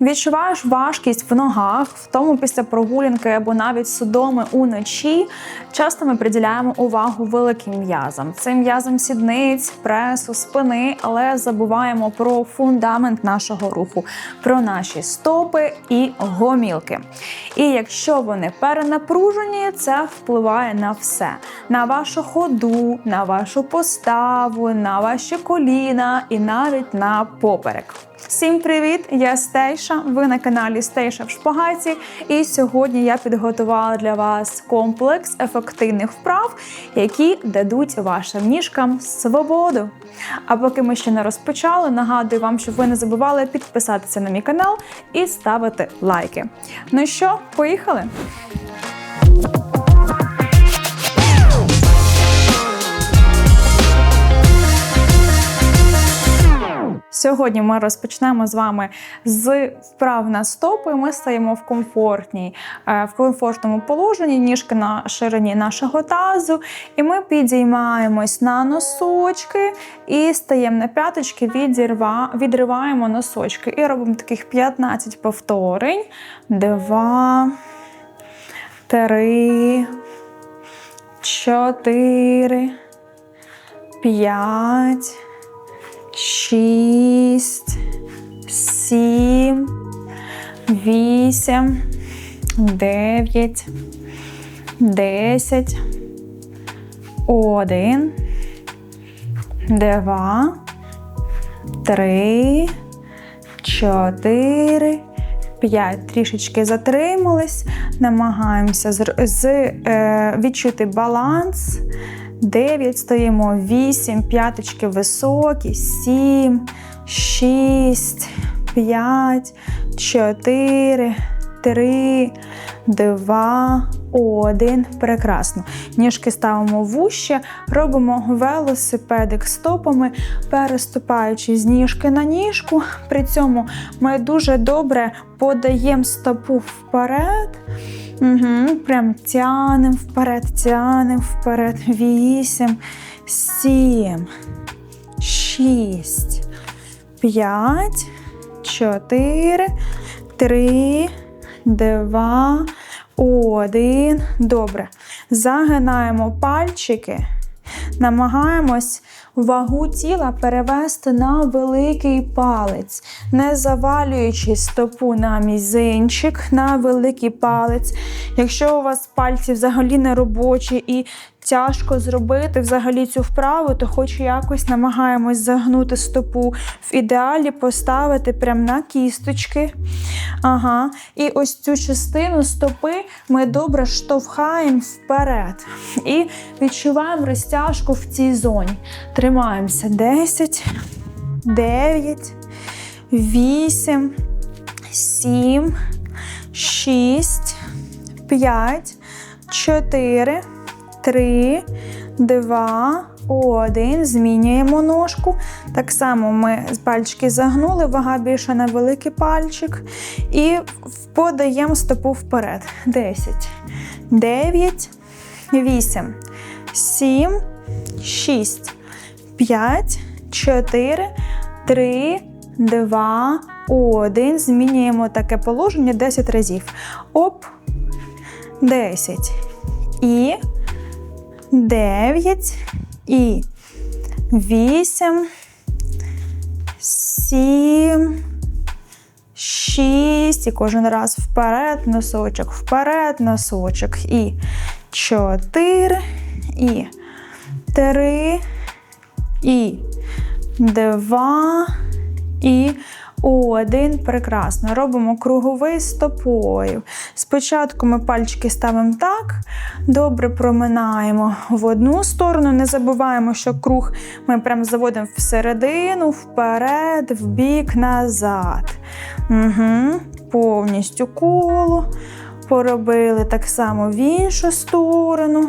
Відчуваєш важкість в ногах, в тому після прогулянки або навіть судоми уночі. Часто ми приділяємо увагу великим м'язам. Це м'язам сідниць, пресу, спини, але забуваємо про фундамент нашого руху, про наші стопи і гомілки. І якщо вони перенапружені, це впливає на все: на вашу ходу, на вашу поставу, на ваші коліна і навіть на поперек. Всім привіт! Я Стейша. Ви на каналі Стейша в Шпагаті. І сьогодні я підготувала для вас комплекс ефективних вправ, які дадуть вашим ніжкам свободу. А поки ми ще не розпочали, нагадую вам, щоб ви не забували підписатися на мій канал і ставити лайки. Ну що, поїхали? Сьогодні ми розпочнемо з вами з вправ на стопи. Ми стаємо в комфортній, е, в комфортному положенні, ніжки на ширині нашого тазу. І ми підіймаємось на носочки і стаємо на п'яточки, відриваємо носочки. І робимо таких 15 повторень. Два, три, чотири, п'ять шість, сім, вісім, дев'ять, десять, один, два, три, чотири. П'ять трішечки затримались, намагаємося з, з, е, відчути баланс. 9 стоїмо, 8, п'яточки високі, 7, 6, 5, 4, 3, 2, 1. Прекрасно. Ніжки ставимо вуще, робимо велосипедик стопами, переступаючи з ніжки на ніжку. При цьому ми дуже добре подаємо стопу вперед. Угу, Прям тянем вперед, тянем вперед. Вісім, сім, шість, п'ять, чотири, три, два, один. Добре. Загинаємо пальчики, намагаємось вагу тіла перевести на великий палець, не завалюючи стопу на мізинчик, на великий палець. Якщо у вас пальці взагалі не робочі і тяжко зробити взагалі цю вправу, то хоч якось намагаємось загнути стопу. В ідеалі поставити прямо на кісточки. Ага. І ось цю частину стопи ми добре штовхаємо вперед. І відчуваємо розтяжку в цій зоні. Тримаємося 10, 9, 8, 7, 6, 5, 4, 3, 2, 1. Змінюємо ножку. Так само ми пальчики загнули, вага більше на великий пальчик. І подаємо стопу вперед. 10, 9, 8, 7, 6, 5, 4, 3, 2, 1. Змінюємо таке положення 10 разів. Оп. 10. І 9. І 8. 7. 6. І кожен раз вперед, носочок, вперед, носочок. І 4. І 3. І 2. І один. Прекрасно. Робимо круговий стопою. Спочатку ми пальчики ставимо так, добре проминаємо в одну сторону. Не забуваємо, що круг ми прям заводимо всередину, вперед, вбік, назад. Угу. Повністю коло. Поробили так само в іншу сторону.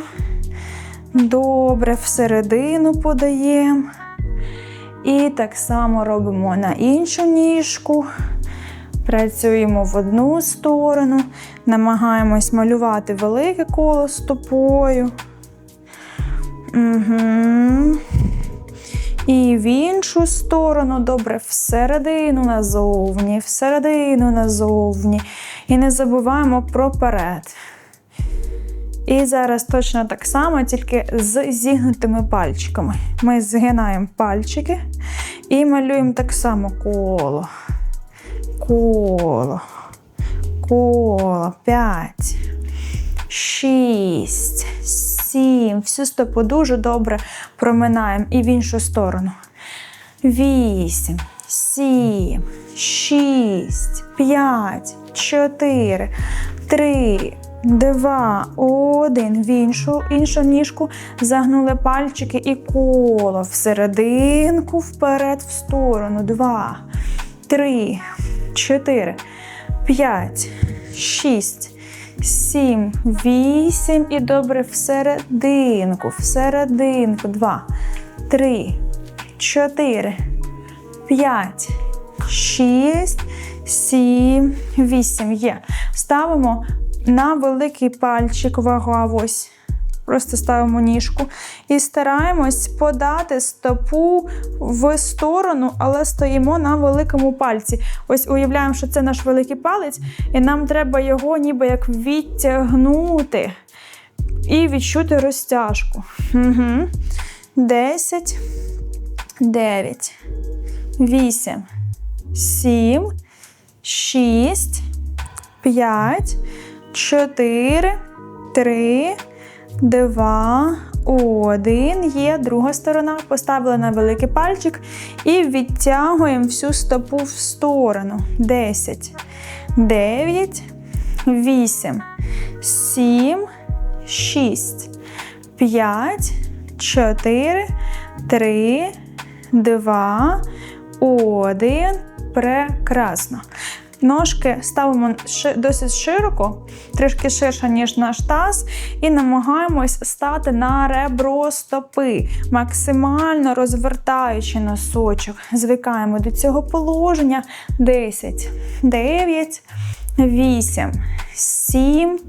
Добре, всередину подаємо. І так само робимо на іншу ніжку. Працюємо в одну сторону, намагаємось малювати велике коло стопою. Угу. І в іншу сторону, добре, всередину назовні, всередину назовні. І не забуваємо про перед. І зараз точно так само, тільки з зігнутими пальчиками. Ми згинаємо пальчики і малюємо так само коло. Коло. Коло. П'ять. Шість. Сім. Всю стопу дуже добре проминаємо. І в іншу сторону. Вісім. Сім. Шість. П'ять. Чотири. Три. Два, один, в іншу, іншу ніжку загнули пальчики і коло. Всерединку, вперед, в сторону. Два, три, чотири, п'ять, шість, сім, вісім. І добре всерединку, всерединку. Два, три, чотири, п'ять, шість, сім, вісім. Є. Ставимо на великий пальчик вага ось. Просто ставимо ніжку і стараємось подати стопу в сторону, але стоїмо на великому пальці. Ось уявляємо, що це наш великий палець, і нам треба його ніби як відтягнути і відчути розтяжку. Угу. 10, 9, 8, 7, 6, 5, 4, 3, 2, 1. Є друга сторона. Поставили на великий пальчик і відтягуємо всю стопу в сторону. 10, 9, 8, 7, 6, 5, 4, 3, 2, 1. Прекрасно. Ножки ставимо досить широко, трішки ширше, ніж наш таз, і намагаємось стати на ребро стопи, максимально розвертаючи носочок. Звикаємо до цього положення. 10, 9, 8, 7,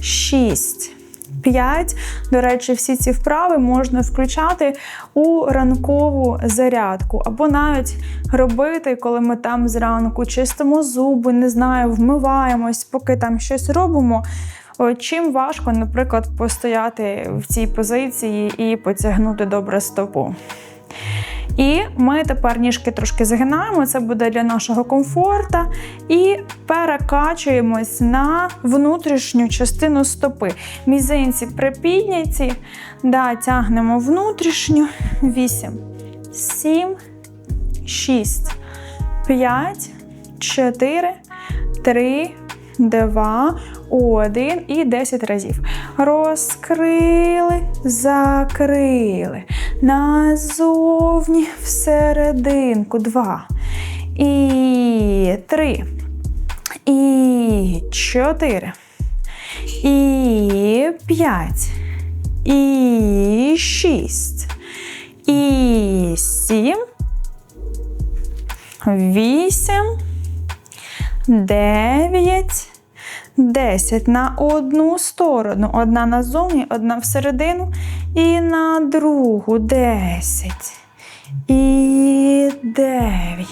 6. 5. До речі, всі ці вправи можна включати у ранкову зарядку, або навіть робити, коли ми там зранку чистимо зуби, не знаю, вмиваємось, поки там щось робимо. Чим важко, наприклад, постояти в цій позиції і потягнути добре стопу. І ми тепер ніжки трошки загинаємо, це буде для нашого комфорту. І перекачуємось на внутрішню частину стопи. Мізинці припідняті, да, тягнемо внутрішню. 8, 7, 6, 5, 4, 3, 2, 1 і 10 разів. Розкрили, закрили. Назовні всерединку. Два. І три. І чотири. І п'ять. І шість. І сім. Вісім. Дев'ять. 10 на одну сторону. Одна назовні, одна всередину. І на другу 10. І 9.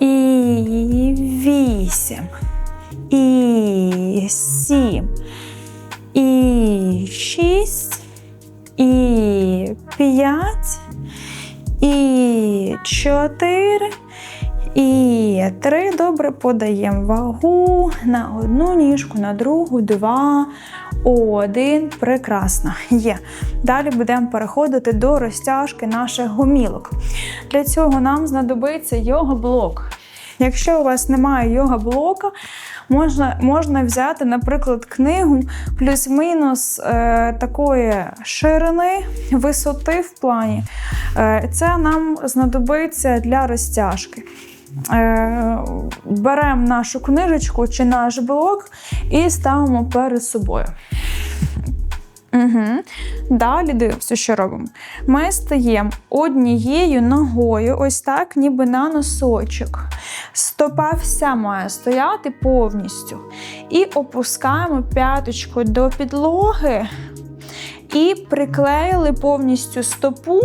І 8. І 7. І 6. І 5. І 4. І три добре подаємо вагу на одну ніжку, на другу, два, один. Прекрасно. Є. Далі будемо переходити до розтяжки наших гомілок. Для цього нам знадобиться йога-блок. Якщо у вас немає йога-блока, можна можна взяти, наприклад, книгу плюс-мінус е, такої ширини, висоти в плані. Е, Це нам знадобиться для розтяжки. Е, беремо нашу книжечку чи наш блок і ставимо перед собою. Угу. Далі дивимося, що робимо. Ми стаємо однією ногою, ось так, ніби на носочок. Стопа вся має стояти повністю. І опускаємо п'яточку до підлоги. І приклеїли повністю стопу.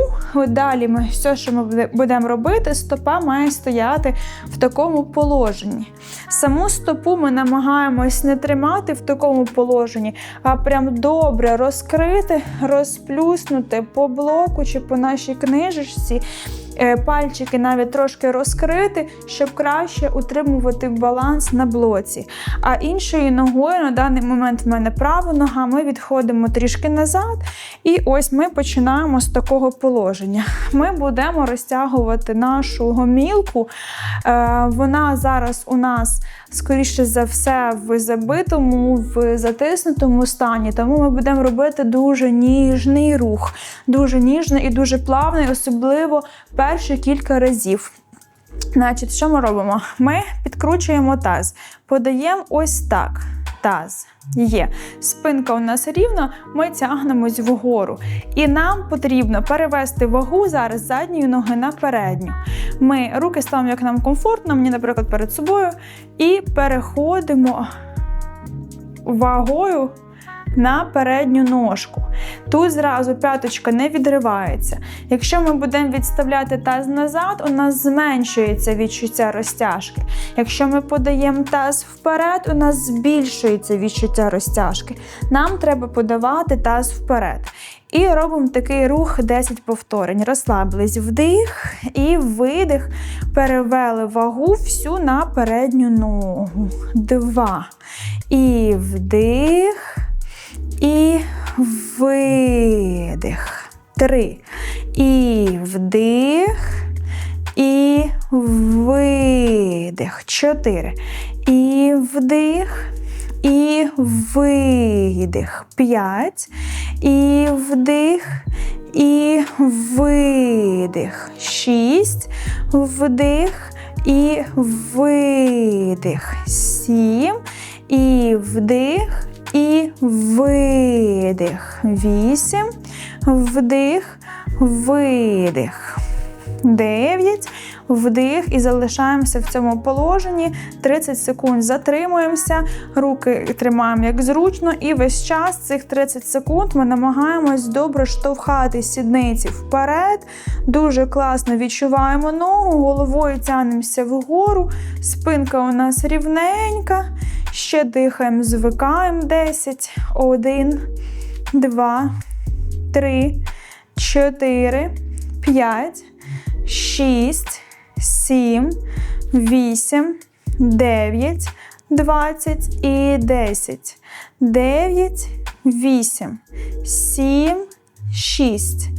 Далі ми все, що ми будемо робити, стопа має стояти в такому положенні. Саму стопу ми намагаємось не тримати в такому положенні, а прям добре розкрити, розплюснути по блоку чи по нашій книжечці. Е, Пальчики навіть трошки розкрити, щоб краще утримувати баланс на блоці. А іншою ногою на даний момент в мене права нога, ми відходимо трішки назад, і ось ми починаємо з такого положення. Ми будемо розтягувати нашу гомілку. Е, Вона зараз у нас, скоріше за все, в забитому, в затиснутому стані, тому ми будемо робити дуже ніжний рух, дуже ніжний і дуже плавний, особливо перші кілька разів. Значить, що ми робимо? Ми підкручуємо таз, подаємо ось так. Таз є. Спинка у нас рівна, ми тягнемось вгору. І нам потрібно перевести вагу зараз задньої ноги на передню. Ми руки ставимо, як нам комфортно, мені, наприклад, перед собою, і переходимо вагою на передню ножку. Тут зразу п'яточка не відривається. Якщо ми будемо відставляти таз назад, у нас зменшується відчуття розтяжки. Якщо ми подаємо таз вперед, у нас збільшується відчуття розтяжки. Нам треба подавати таз вперед. І робимо такий рух 10 повторень. Розслабились вдих і видих. Перевели вагу всю на передню ногу. Два. І вдих. І видих. Три. І вдих. І видих. Чотири. І вдих. І видих. П'ять. І вдих. І видих. Шість. Вдих. І видих. Сім. І вдих. І видих. Вісім. Вдих. Видих. 9, вдих і залишаємося в цьому положенні. 30 секунд затримуємося, руки тримаємо як зручно, і весь час цих 30 секунд ми намагаємось добре штовхати сідниці вперед. Дуже класно відчуваємо ногу, головою тягнемося вгору, спинка у нас рівненька. Ще дихаємо, звикаємо 10, 1, 2, 3, 4, 5. 6, 7, 8, 9, 20 і 10. 9, 8, 7, 6,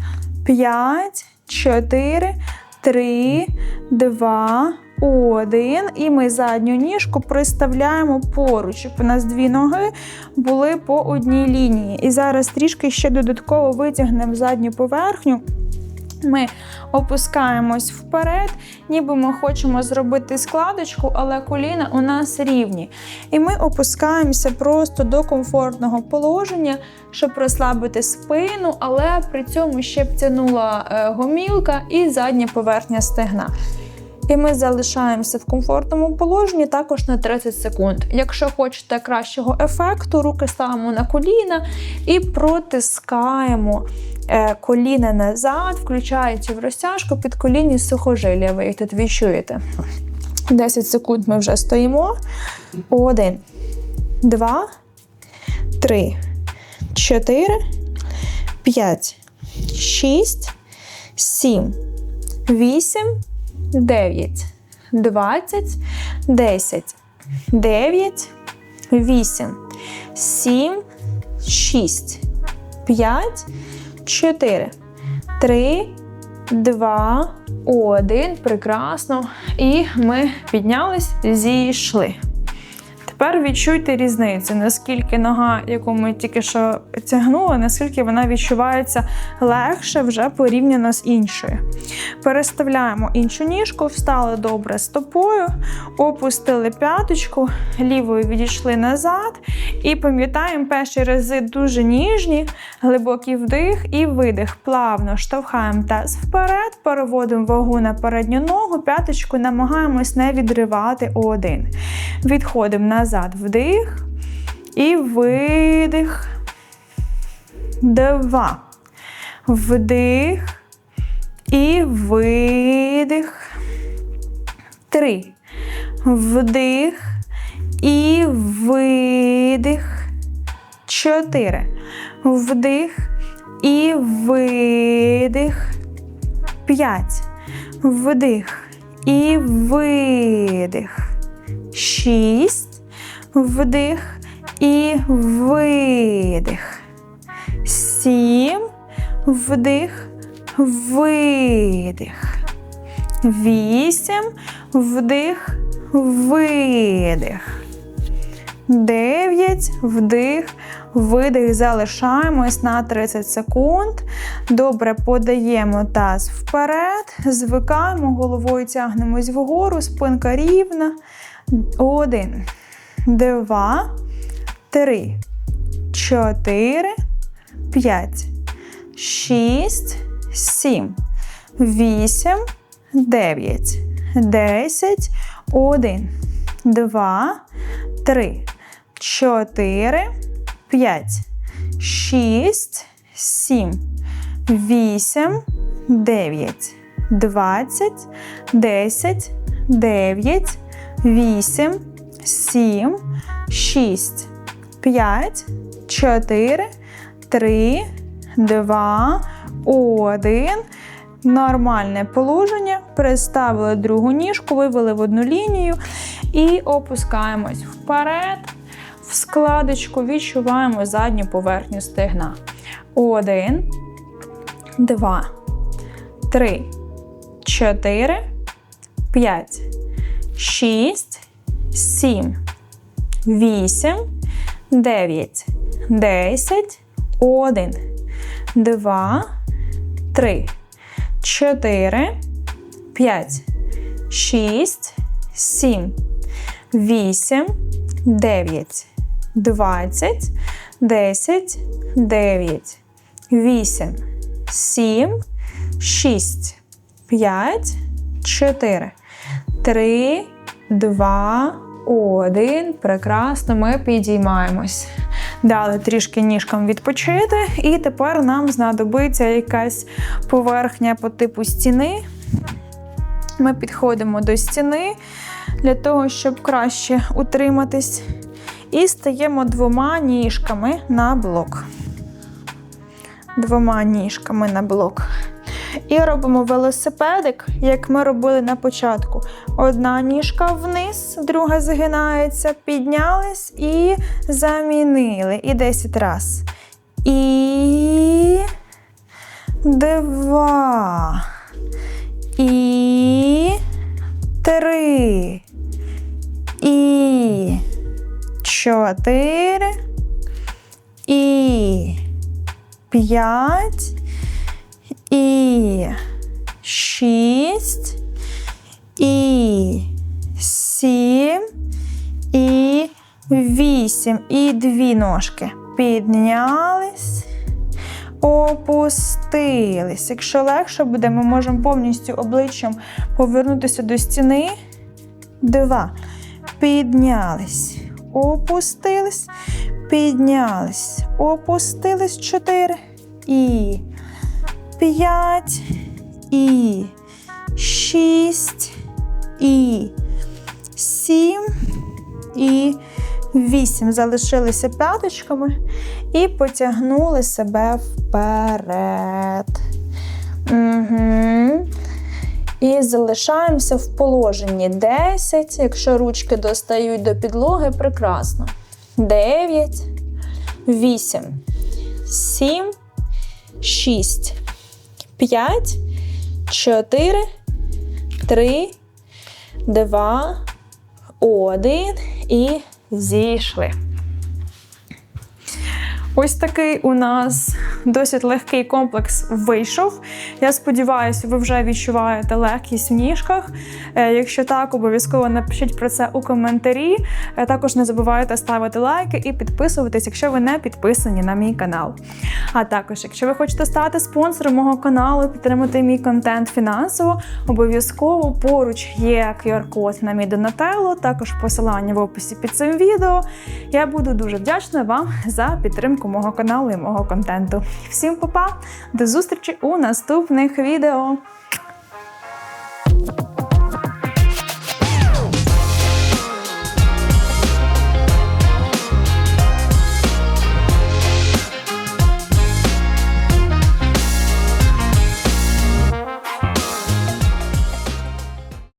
5, 4, 3, 2, 1. І ми задню ніжку приставляємо поруч, щоб у нас дві ноги були по одній лінії. І зараз трішки ще додатково витягнемо задню поверхню. Ми опускаємось вперед, ніби ми хочемо зробити складочку, але коліна у нас рівні. І ми опускаємося просто до комфортного положення, щоб розслабити спину, але при цьому ще б тянула е, гомілка і задня поверхня стегна. І ми залишаємося в комфортному положенні також на 30 секунд. Якщо хочете кращого ефекту, руки ставимо на коліна і протискаємо е, коліна назад, включаючи в розтяжку під колінні сухожилля. Ви їх тут відчуєте. 10 секунд ми вже стоїмо. Один, два, три, чотири, п'ять, шість, сім, вісім. 9, 20, 10, 9, 8, 7, 6, 5, 4, 3, 2, 1. Прекрасно. І ми піднялись, зійшли. Тепер відчуйте різницю, наскільки нога, яку ми тільки що тягнули, наскільки вона відчувається легше вже порівняно з іншою. Переставляємо іншу ніжку, встали добре стопою, опустили п'яточку, лівою відійшли назад. І пам'ятаємо, перші рази дуже ніжні, глибокий вдих і видих. Плавно штовхаємо таз вперед, переводимо вагу на передню ногу, п'яточку намагаємось не відривати один. Відходимо назад, вдих і видих. два. Вдих і видих. Три. Вдих і видих. Чотири. Вдих і видих. П'ять. Вдих і видих. Шість. Вдих і видих. Сім. Вдих, видих. Вісім. Вдих, видих. Дев'ять. Вдих, видих. Залишаємось на 30 секунд. Добре подаємо таз вперед. Звикаємо, головою тягнемось вгору, спинка рівна. Один, два, три, чотири, п'ять, шість, сім, вісім, дев'ять, десять, один, два, три, чотири, п'ять, шість, сім, вісім, дев'ять, двадцять, десять, дев'ять, вісім, сім, шість, п'ять, чотири, три, два, один. Нормальне положення. Переставили другу ніжку, вивели в одну лінію і опускаємось вперед. В складочку відчуваємо задню поверхню стегна. Один, два, три, чотири, п'ять, шість, сім, вісім, дев'ять, десять, один, два, три, чотири, п'ять, шість, сім, вісім, дев'ять, двадцять, десять, дев'ять, вісім, сім, шість, п'ять, чотири, три, два, один. Прекрасно, ми підіймаємось. Дали трішки ніжкам відпочити, і тепер нам знадобиться якась поверхня по типу стіни. Ми підходимо до стіни для того, щоб краще утриматись. І стаємо двома ніжками на блок. Двома ніжками на блок. І робимо велосипедик, як ми робили на початку. Одна ніжка вниз, друга згинається, піднялись і замінили. І 10 раз. І два. І три. І чотири. І п'ять. І шість. І сім. І вісім. І дві ножки. Піднялись. Опустились. Якщо легше буде, ми можемо повністю обличчям повернутися до стіни. Два. Піднялись. Опустились. Піднялись. Опустились. Чотири. І п'ять. І шість. І сім. І вісім. Залишилися п'яточками і потягнули себе вперед. Угу. І залишаємося в положенні 10. Якщо ручки достають до підлоги, прекрасно. 9, 8, 7, 6, 5, 4, 3, 2, 1 і зійшли. Ось такий у нас досить легкий комплекс вийшов. Я сподіваюся, ви вже відчуваєте легкість в ніжках. Е, Якщо так, обов'язково напишіть про це у коментарі. Е, Також не забувайте ставити лайки і підписуватись, якщо ви не підписані на мій канал. А також, якщо ви хочете стати спонсором мого каналу, підтримати мій контент фінансово, обов'язково поруч є QR-код на мій Донателло, також посилання в описі під цим відео. Я буду дуже вдячна вам за підтримку мого каналу і мого контенту. Всім па-па, до зустрічі у наступних відео!